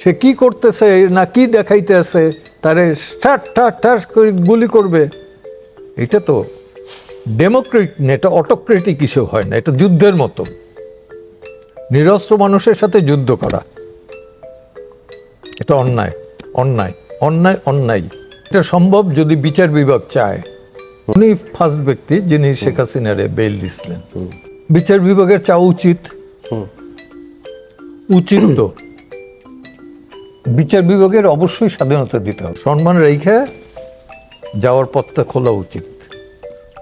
সে কি করতেছে না কি দেখাইতে আছে তারে ঠাট ঠাট ঠাট করে গুলি করবে। এটা তো ডেমোক্রেট না এটা অটোক্রেটিক কিছু হয় না এটা যুদ্ধের মতো। নিরস্ত্র মানুষের সাথে যুদ্ধ করা। এটা অন্যায় অন্যায় অন্যায় অন্যায়। এটা সম্ভব যদি বিচার বিভাগ চায়। উনি ফার্স্ট ব্যক্তি যিনি শেখ হাসিনারে বেল দিছিলেন। বিচার বিভাগের চাওয়া উচিত। উচিত তো। বিচার বিভাগের অবশ্যই স্বাধীনতা দিতে হবে। সম্মান রেখে যাওয়ার পথটা খোলা উচিত।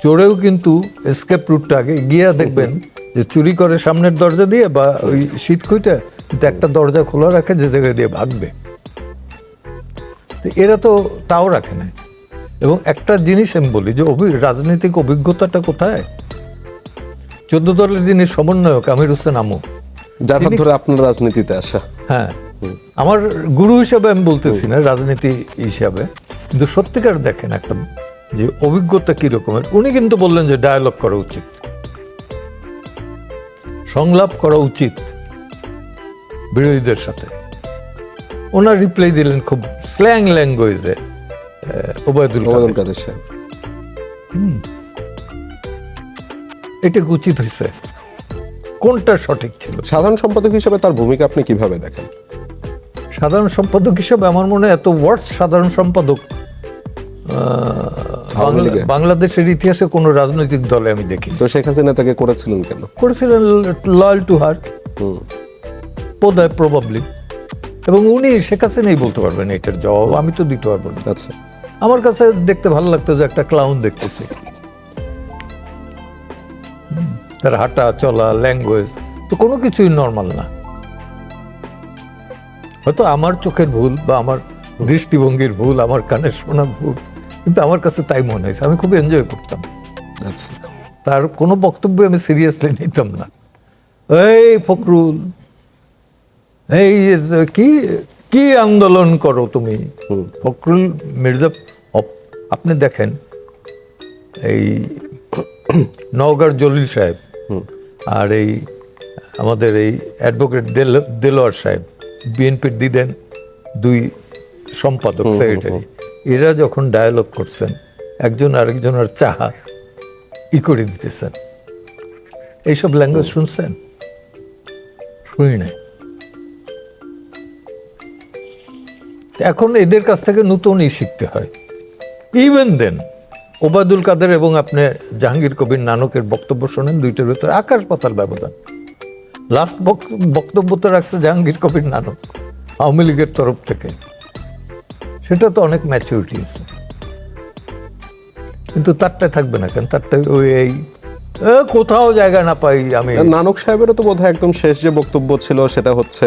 চোরেও কিন্তু এসকেপ রুটটা আগে গিয়া দেখবেন যে চুরি করে সামনের দরজা দিয়ে বা ওই শীত কিন্তু একটা দরজা খোলা রাখে যে জায়গায় দিয়ে ভাগবে। তো এরা তো তাও রাখে না। এবং একটা জিনিস আমি বলি যে অভি রাজনৈতিক অভিজ্ঞতাটা কোথায়? চোদ্দ দলের যিনি সমন্বয়ক আমির হোসেন আমু যার ধরে আপনার রাজনীতিতে আসা। হ্যাঁ আমার গুরু হিসাবে আমি বলতেছি না রাজনীতি হিসাবে। কিন্তু সত্যিকার দেখেন একটা যে অভিজ্ঞতা কি রকমের উনি কিন্তু বললেন যে ডায়ালগ করা উচিত। সংলাপ করা উচিত বিরোধীদের সাথে। ওনার রিপ্লাই দিলেন খুব স্ল্যাং ল্যাঙ্গুয়েজে ওবায়দুল। কাদের সাহেব। এটা উচিত হয়েছে কোনটা সঠিক ছিল? সাধারণ সম্পাদক হিসেবে তার ভূমিকা আপনি কীভাবে দেখেন? সাধারণ সম্পাদক হিসেবে আমার মনে হয় এত ওয়ার্ডস সাধারণ সম্পাদক? বাংলাদেশের ইতিহাসে কোনো রাজনৈতিক দলে আমি দেখি তো শেখ হাসিনা তাকে করেছিলেন কেন? করেছিলেন লয়াল টু হার্ট বোধ হয় প্রবাবলি এবং উনি শেখ হাসিনাই বলতে পারবেন এটার জবাব আমি তো দিতে পারব না। আচ্ছা। আমার কাছে দেখতে ভালো লাগতো যে একটা ক্লাউন দেখতেছি। তার হাঁটা চলা ল্যাঙ্গুয়েজ তো কোনো কিছুই নর্মাল না। হয়তো আমার চোখের ভুল বা আমার দৃষ্টিভঙ্গির ভুল আমার কানে শোনা ভুল কিন্তু আমার কাছে তাই মনে হয়েছে। আমি খুব এনজয় করতাম। আচ্ছা। তার কোনো বক্তব্য আমি সিরিয়াসলি নিতাম না। এই ফখরুল এই কি কি আন্দোলন করো তুমি? ফখরুল মির্জা আপনি দেখেন এই নওগাঁর জলিল সাহেব আর এই আমাদের এই অ্যাডভোকেট দেলোয়ার সাহেব। বিএনপির দিদেন দুই সম্পাদক সেক্রেটারি। এরা যখন ডায়ালগ করছেন একজন আরেকজনের চাহা ই করে দিতেছেন। এইসব ল্যাঙ্গুয়েজ শুনছেন? শুনি নাই। এখন এদের কাছ থেকে নতুনই শিখতে হয়। ইভেন দেন ওবায়দুল কাদের এবং আপনি জাহাঙ্গীর কবির নানকের বক্তব্য শোনেন দুইটার ভেতরে আকাশ পাতাল ব্যবধান। লাস্ট বক্তব্য তো রাখছে জাহাঙ্গীর কবির নানক আওয়ামী লীগের তরফ থেকে। সেটা তো অনেক ম্যাচুরিটি আছে। কিন্তু তারটায় থাকবে না কেন? তারটায় ওই এই কোথাও জায়গা না পাই আমি। নানক সাহেবেরও তো বোধহয় একদম শেষ যে বক্তব্য ছিল সেটা হচ্ছে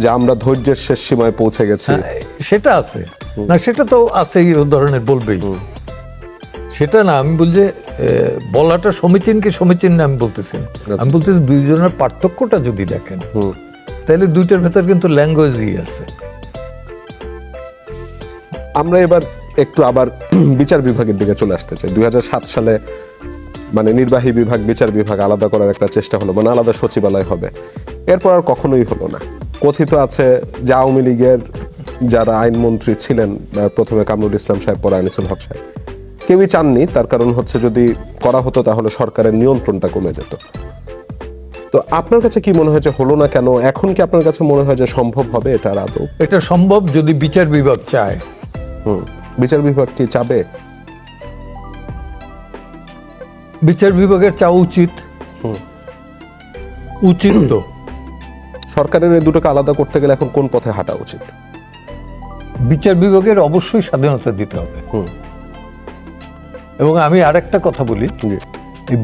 যে আমরা ধৈর্যের শেষ সীমায় পৌঁছে গেছি। সেটা আছে। না সেটা তো আছেই ধরনের বলবেই। সেটা না আমি বলছি বলাটা সমীচীন কি সমীচীন না আমি বলতেছি না। আমি বলতেছি দুইজনের পার্থক্যটা যদি দেখেন তাহলে দুইটার ভেতর কিন্তু ল্যাঙ্গুয়েজই আছে। আমরা এবার একটু আবার বিচার বিভাগের দিকে চলে আসতে চাই। দুই হাজার সাত সালে মানে নির্বাহী বিভাগ বিচার বিভাগ আলাদা করার একটা চেষ্টা হলো মানে আলাদা সচিবালয় হবে। এরপর আর কখনোই হলো না। কথিত আছে যে আওয়ামী লীগের যারা আইনমন্ত্রী ছিলেন প্রথমে কামরুল ইসলাম সাহেব পরে আনিসুল হক সাহেব। কেউই চাননি তার কারণ হচ্ছে যদি করা হতো তাহলে সরকারের নিয়ন্ত্রণটা কমে যেত। তো আপনার কাছে কি মনে হয় যে হলো না কেন? এখন কি আপনার কাছে মনে হয় যে সম্ভব হবে এটা আদৌ? এটা সম্ভব যদি বিচার বিভাগ চায়। হুম বিচার বিভাগ কি চাবে? বিচার বিভাগের চাওয়া উচিত। উচিত তো। সরকারের এই দুটোকে আলাদা করতে গেলে এখন কোন পথে হাঁটা উচিত? বিচার বিভাগের অবশ্যই স্বাধীনতা দিতে হবে। হুম। এবং আমি আরেকটা কথা বলি।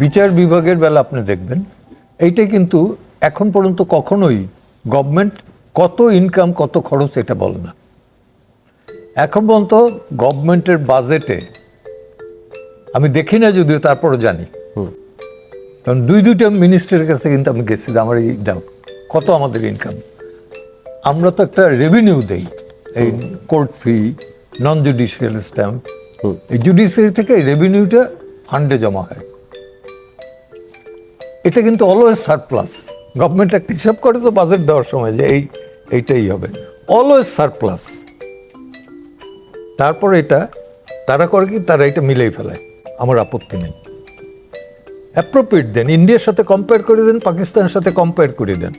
বিচার বিভাগের বেলা আপনি দেখবেন এইটা কিন্তু এখন পর্যন্ত কখনোই গভর্নমেন্ট কত ইনকাম কত খরচ এটা বলে না। এখন পর্যন্ত গভর্নমেন্টের বাজেটে আমি দেখি না যদিও তারপরও জানি। কারণ দুই দুইটা মিনিস্টারের কাছে কিন্তু আমি গেছি যে আমার এই দাও কত আমাদের ইনকাম আমরা তো একটা রেভিনিউ দেই এই court fee non judicial stamp এই জুডিশিয়ারি থেকে রেভিনিউটা ফান্ডে জমা হয়। এটা কিন্তু অলওয়েজ সারপ্লাস গভর্নমেন্ট একটা হিসাব করে তো বাজেট দেওয়ার সময় যে এই, এইটাই হবে। অলওয়েজ সারপ্লাস তারপর এটা, তারা করে কি? তারা এটা মিলেই ফেলায় আমার আপত্তি নেই। অ্যাপ্রোপ্রিয়েট দেন। ইন্ডিয়ার সাথে কম্পেয়ার করে দেন, পাকিস্তানের সাথে কম্পেয়ার করে দেন।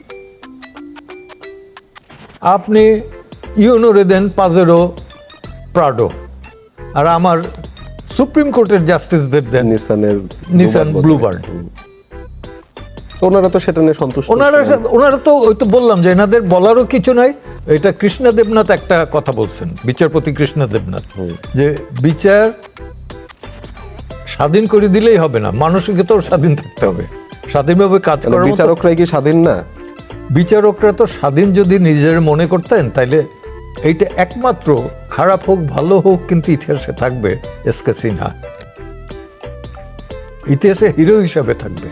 আপনি ইউনোরে দেন, পাজেরো প্রাডো আর আমার সুপ্রিম কোর্টের জাস্টিসদের দেন নিসানের নিসান ব্লুবার্ড। ওনারা তো সেটা নিয়ে সন্তুষ্ট ওনারা ওনারা তো ওই তো বললাম যে এনাদের বলারও কিছু নাই। এটা কৃষ্ণ দেবনাথ একটা কথা বলছেন বিচারপতি কৃষ্ণ দেবনাথ যে বিচার স্বাধীন করে দিলেই হবে না মানুষকে তো স্বাধীন থাকতে হবে। স্বাধীনভাবে কাজ করার বিচারকরাই কি স্বাধীন না? বিচারকরা তো স্বাধীন যদি নিজের মনে করতেন তাইলে এইটা একমাত্র খারাপ হোক ভালো হোক কিন্তু ইতিহাসে থাকবে এসকে সিনহা। ইতিহাসে হিরো হিসাবে থাকবে।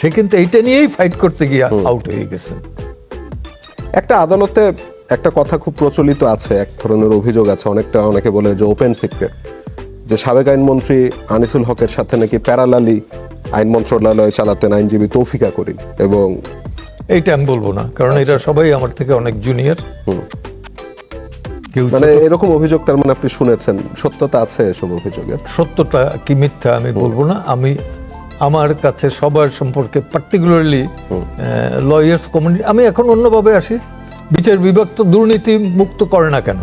সে কিন্তু এইটা নিয়েই ফাইট করতে গিয়ে আউট হয়ে গেছে। একটা আদালতে একটা কথা খুব প্রচলিত আছে এক ধরনের অভিযোগ আছে অনেকটা অনেকে বলে যে ওপেন সিক্রেট যে সাবেক আইনমন্ত্রী আনিসুল হকের সাথে নাকি প্যারালালি আইন মন্ত্রণালয় চালাতেন আইনজীবী তৌফিকা করিম এবং এইটা আমি বলব না কারণ এরা সবাই আমার থেকে অনেক জুনিয়র কেউ মানে এরকম অভিযোগ তার মানে আপনি শুনেছেন সত্যতা আছে এসব সত্যটা কি মিথ্যা আমি বলব না আমি আমার কাছে সবার সম্পর্কে পার্টিকুলারলি লয়ার্স কমিউনিটি আমি এখন অন্যভাবে আসি বিচার বিভাগ তো দুর্নীতি মুক্ত করে না কেন?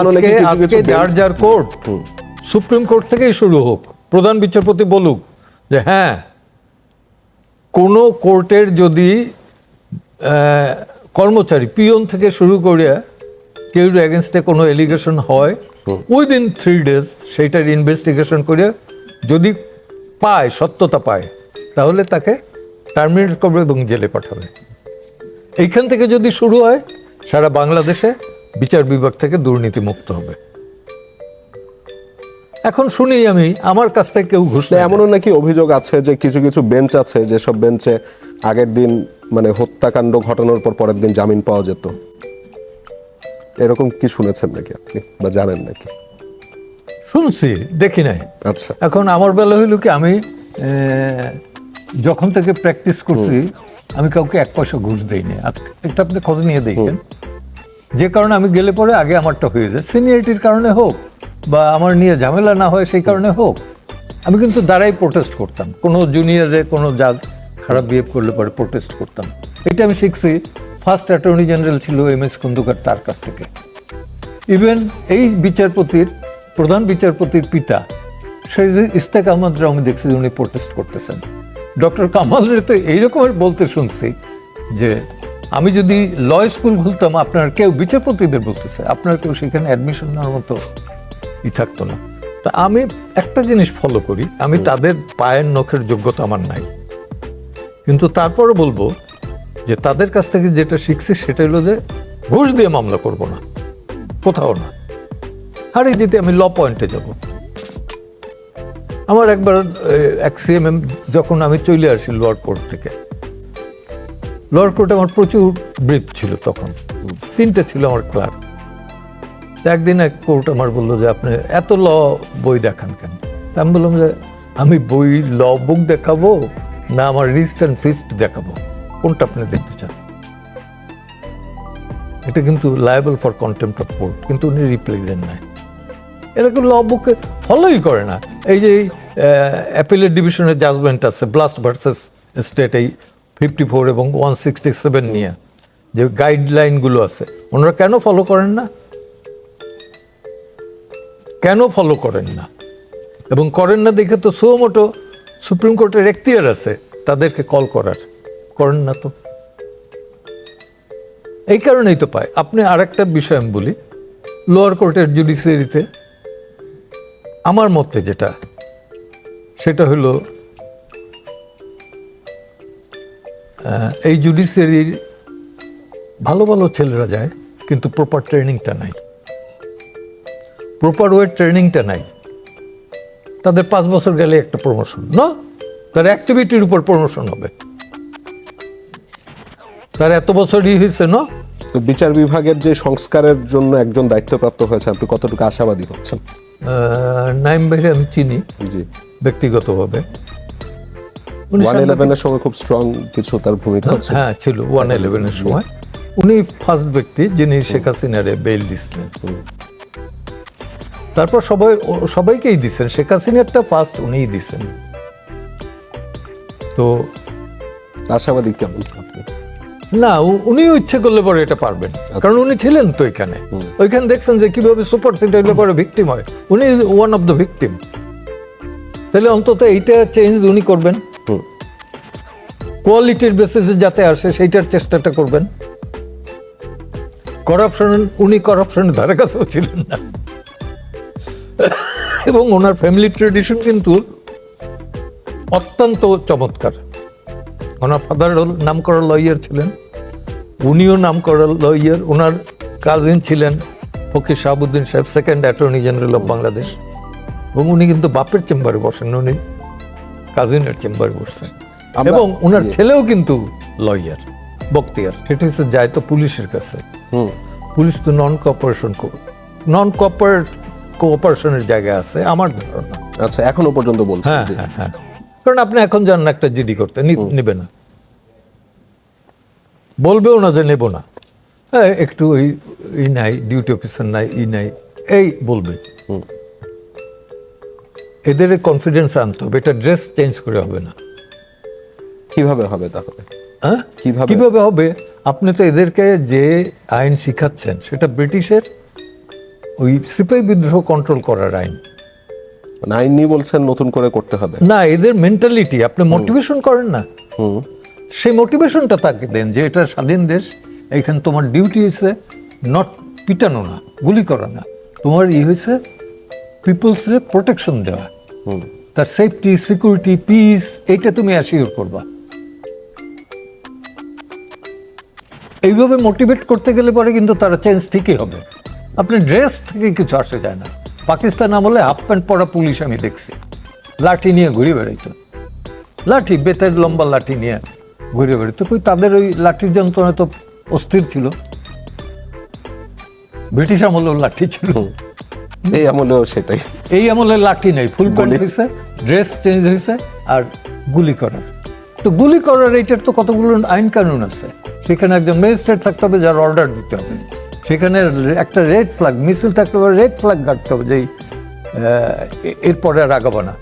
আজকে আজকে যার যার কোর্ট সুপ্রিম কোর্ট থেকেই শুরু হোক প্রধান বিচারপতি বলুক যে হ্যাঁ কোনো কোর্টের যদি কর্মচারী পিয়ন থেকে শুরু করে কেউ এগেনস্টে কোনো এলিগেশন হয় উইদিন থ্রি ডেজ সেইটার ইনভেস্টিগেশন করে যদি পায় সত্যতা পায় তাহলে তাকে টার্মিনেট করবে এবং জেলে পাঠাবে। এইখান থেকে যদি শুরু হয় সারা বাংলাদেশে বিচার বিভাগ থেকে দুর্নীতি মুক্ত হবে। এখন শুনি আমি আমার কাছ থেকে কেউ ঘুষ এমনও নাকি অভিযোগ আছে যে কিছু কিছু বেঞ্চ আছে যেসব বেঞ্চে আগের দিন মানে হত্যাকাণ্ড ঘটানোর পর পরের দিন জামিন পাওয়া যেত। এরকম কি শুনেছেন নাকি আপনি বা জানেন নাকি? শুনছি দেখি নাই। আচ্ছা। এখন আমার বেলা হইল কি আমি যখন থেকে প্র্যাকটিস করছি আমি কাউকে এক পয়সা ঘুষ দেইনি। আজকে একটা আপনি খোঁজ নিয়ে দেখেন। যে কারণে আমি গেলে পরে আগে আমারটা হয়ে যায়। সিনিয়রিটির কারণে হোক বা আমার নিয়ে ঝামেলা না হয় সেই কারণে হোক। আমি কিন্তু দাঁড়াই প্রোটেস্ট করতাম। কোনো জুনিয়রে কোনো জাজ খারাপ বিহেভ করলে পরে প্রোটেস্ট করতাম। এটা আমি শিখছি। ফার্স্ট অ্যাটর্নি জেনারেল ছিল এম এস খন্দকার তার কাছ থেকে। ইভেন এই বিচারপতির, প্রধান বিচারপতির পিতা, সেই যে ইস্তেক আহমদরা আমি দেখছি উনি প্রোটেস্ট করতেছেন। ডক্টর কামালের তো এইরকমের বলতে শুনছি যে, আমি যদি ল স্কুল খুলতাম, আপনার কেউ বিচারপতিদের বলতেছে। আপনার কেউ সেখানে অ্যাডমিশন নেওয়ার মতো ই থাকতো না। তা আমি একটা জিনিস ফলো করি আমি তাদের পায়ের নখের যোগ্যতা আমার নাই। কিন্তু তারপরে বলব যে তাদের কাছ থেকে যেটা শিখছি সেটা হলো যে ঘুষ দিয়ে মামলা করব না কোথাও না। হারিয়ে যেতে আমি ল পয়েন্টে যাব। আমার একবার এক সিএমএম যখন আমি চলে আসি লোয়ার কোর্ট থেকে লোয়ার কোর্টে আমার প্রচুর ব্রিফ ছিল তখন। তিনটে ছিল আমার ক্লার্ক একদিন এক কোর্ট আমার বলল যে, আপনি এত ল বই দেখান কেন? তা আমি বললাম যে, আমি বই ল বুক দেখাবো না আমার রিস্ট অ্যান্ড ফিস্ট দেখাবো। কোনটা আপনি দেখতে চান? এটা কিন্তু liable for contempt of court কিন্তু উনি রিপ্লাই দেন না এরকম ল বুকে ফলোই করে না। এই যে অ্যাপিলের ডিভিশনের জাজমেন্ট আছে ব্লাস্ট ভার্সেস স্টেট এই ফিফটি ফোর এবং ওয়ান সিক্সটি সেভেন নিয়ে যে গাইডলাইনগুলো আছে, ওনারা কেন ফলো করেন না? কেন ফলো করেন না? এবং করেন না দেখে তো সুমোটো সুপ্রিম কোর্টের এখতিয়ার আছে তাদেরকে কল করার। করেন না তো। এই কারণেই তো পায়। আপনি আরেকটা বিষয় আমি বলি লোয়ার কোর্টের জুডিশিয়ারিতে আমার মতে যেটা, সেটা হলো এই জুডিশিয়ারির ভালো ভালো ছেলেরা যায়, কিন্তু প্রপার ট্রেনিংটা নাই। প্রপার ওয়ে ট্রেনিংটা নাই। তাদের পাঁচ বছর গেলে একটা প্রমোশন না? তার অ্যাক্টিভিটির উপর প্রমোশন হবে। তার এত বছরই হয়েছে না? তো বিচার বিভাগের যে সংস্কারের জন্য একজন দায়িত্বপ্রাপ্ত হয়েছে আপনি কতটুকু আশাবাদী হচ্ছেন? নাইম ভাইরে আমি চিনি জি। ব্যক্তিগতভাবে। ওয়ান ইলেভেনের সময় খুব স্ট্রং কিছু তার ভূমিকা আছে। হ্যাঁ ছিল ওয়ান ইলেভেনের সময়। উনি ফার্স্ট ব্যক্তি যিনি শেখ হাসিনারে বেল দিছিলেন। তারপর সবাই সবাইকেই দিছেন। শেখ হাসিনারটা ফার্স্ট উনিই দিছেন। তো আশাবাদী কেমন না উনিও ইচ্ছে করলে পরে এটা পারবেন। কারণ উনি ছিলেন তো এখানে। ওইখানে দেখছেন যে কীভাবে সুপার সিট হইলে পরে ভিকটিম হয়। উনি ওয়ান অফ দ্য ভিকটিম তাহলে অন্তত এইটা চেঞ্জ উনি করবেন। কোয়ালিটির বেসিসে যাতে আসে সেইটার চেষ্টাটা করবেন। করাপশন উনি করাপশনের ধারে কাছেও ছিলেন না। এবং ওনার ফ্যামিলি ট্রেডিশন কিন্তু অত্যন্ত চমৎকার। ওনার ফাদার নাম করা লয়ার ছিলেন উনিও নাম করা লয়ার ওনার কাজিন ছিলেন Fakir Shahabuddin Saheb second attorney general of Bangladesh এবং উনি কিন্তু বাপের চেম্বারে বসেন উনি কাজিনের চেম্বারে বসছেন এবং ওনার ছেলেও কিন্তু লয়ার বক্তিয়ার। সেটা হচ্ছে যায় তো পুলিশের কাছে। হুম। পুলিশ তো নন কোঅপারেশন নন কোঅপারেট কোঅপারেশনের জায়গায় আছে আমার ধারণা। আচ্ছা এখনও পর্যন্ত বলছেন হ্যাঁ হ্যাঁ হ্যাঁ। কারণ আপনি এখন যান একটা জিডি করতে নেবে না। বলবেও না যে নেব না। হ্যাঁ একটু ওই ই নাই ডিউটি অফিসার নাই ই নাই এই বলবে। এদের কনফিডেন্স আনতে হবে এটা ড্রেস চেঞ্জ করে হবে না। কীভাবে হবে তাহলে? হ্যাঁ? কীভাবে হবে? আপনি তো এদেরকে যে আইন শিখাচ্ছেন সেটা ব্রিটিশের ওই সিপাহী বিদ্রোহ কন্ট্রোল করার আইন। মানে আইন নিয়ে বলছেন নতুন করে করতে হবে। না এদের মেন্টালিটি আপনি মোটিভেশন করেন না। সেই মোটিভেশনটা তাকে দেন যে এটা স্বাধীন দেশ এখানে তোমার ডিউটি হয়েছে নট পিটানো না গুলি করা না। তোমার ই হয়েছে পিপলসরে প্রোটেকশন দেওয়া। তার সেফটি সিকিউরিটি পিস এইটা তুমি অ্যাসিওর করবা। এইভাবে মোটিভেট করতে গেলে পরে কিন্তু তারা চেঞ্জ ঠিকই হবে। আপনি ড্রেস থেকে কিছু আসে যায় না। পাকিস্তান আমলে হাফ প্যান্ট পরা পুলিশ আমি দেখছি। লাঠি নিয়ে ঘুরে বেড়াইতো। লাঠি বেতের লম্বা লাঠি নিয়ে ঘুরে বেড়াতো কই তাদের ওই লাঠির যন্ত্রণা তো অস্থির ছিল। ব্রিটিশ আমলেও লাঠি ছিল। এই আমলেও সেটাই। এই আমলে লাঠি নেই। ফুল প্যান্ট হয়েছে ড্রেস চেঞ্জ হয়েছে আর গুলি করার। তো গুলি করার এইটার তো কতগুলো আইন কানুন আছে। সেখানে একজন ম্যাজিস্ট্রেট থাকতে হবে যার অর্ডার দিতে হবে। সেখানে একটা রেড ফ্ল্যাগ মিছিল থাকতে হবে রেড ফ্ল্যাগ কাটতে হবে যেই এরপরে আর আগাবো না।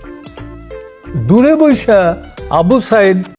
দূরে বৈশা আবু সাইদ